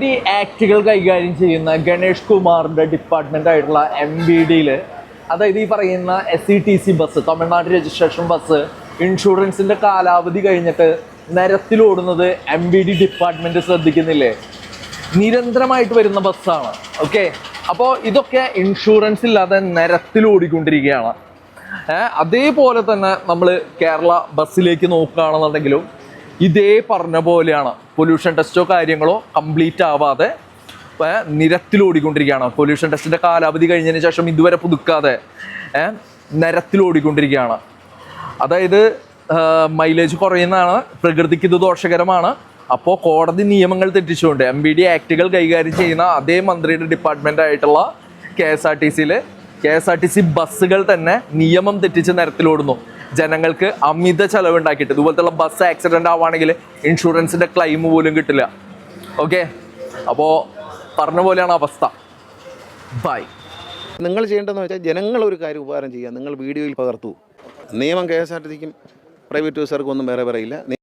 D ആക്റ്റുകൾ കൈകാര്യം ചെയ്യുന്ന ഗണേഷ് കുമാറിന്റെ ഡിപ്പാർട്ട്മെന്റ് ആയിട്ടുള്ള എം ബി ഡിയിൽ അതായത് ഈ പറയുന്ന S C T C bus Tamil Nadu registration bus ഇൻഷുറൻസിന്റെ കാലാവധി കഴിഞ്ഞിട്ട് നിരത്തിലോടുന്നത് എം ബി ഡി ഡിപ്പാർട്ട്മെന്റ് ശ്രദ്ധിക്കുന്നില്ലേ? നിരന്തരമായിട്ട് വരുന്ന ബസ്സാണ് ഓക്കെ അപ്പോൾ ഇതൊക്കെ ഇൻഷുറൻസ് ഇല്ലാതെ നിരത്തിലോടിക്കൊണ്ടിരിക്കുകയാണ് അതേപോലെ തന്നെ നമ്മൾ കേരള ബസ്സിലേക്ക് നോക്കുകയാണെന്നുണ്ടെങ്കിലും ഇതേ പറഞ്ഞ പോലെയാണ്. പൊല്യൂഷൻ ടെസ്റ്റോ കാര്യങ്ങളോ കംപ്ലീറ്റ് ആവാതെ നിരത്തിലോടിക്കൊണ്ടിരിക്കുകയാണ് പൊല്യൂഷൻ ടെസ്റ്റിന്റെ കാലാവധി കഴിഞ്ഞതിന് ശേഷം ഇതുവരെ പുതുക്കാതെ നിരത്തിലോടിക്കൊണ്ടിരിക്കുകയാണ് അതായത് മൈലേജ് കുറയുന്നതാണ് പ്രകൃതിക്ക് ഇത് ദോഷകരമാണ്. അപ്പോൾ കോടതി നിയമങ്ങൾ തെറ്റിച്ചുകൊണ്ട് എം ബി ഡി ആക്ടുകൾ കൈകാര്യം ചെയ്യുന്ന അതേ മന്ത്രിയുടെ ഡിപ്പാർട്ട്മെന്റ് ആയിട്ടുള്ള കെ എസ് ആർ ടി സിയിൽ K S R T C ബസ്സുകൾ തന്നെ നിയമം തെറ്റിച്ച് നിരത്തിലോടുന്നു. ജനങ്ങൾക്ക് അമിത ചെലവുണ്ടാക്കിയിട്ട് ഇതുപോലത്തെ ബസ് ആക്സിഡന്റ് ആവുകയാണെങ്കിൽ ഇൻഷുറൻസിന്റെ ക്ലെയിം പോലും കിട്ടില്ല. ഓക്കെ അപ്പോൾ പറഞ്ഞ പോലെയാണ് അവസ്ഥ. ബൈ നിങ്ങൾ ചെയ്യേണ്ടതെന്ന് വെച്ചാൽ ജനങ്ങൾ ഒരു കാര്യം ഉപകാരം ചെയ്യുക. നിങ്ങൾ വീഡിയോയിൽ പകർത്തു. നിയമം കെ എസ് ആർ ടി സിക്കും പ്രൈവറ്റ് ബസ്സുകാർക്കും ഒന്നും വേറെ പറയില്ല.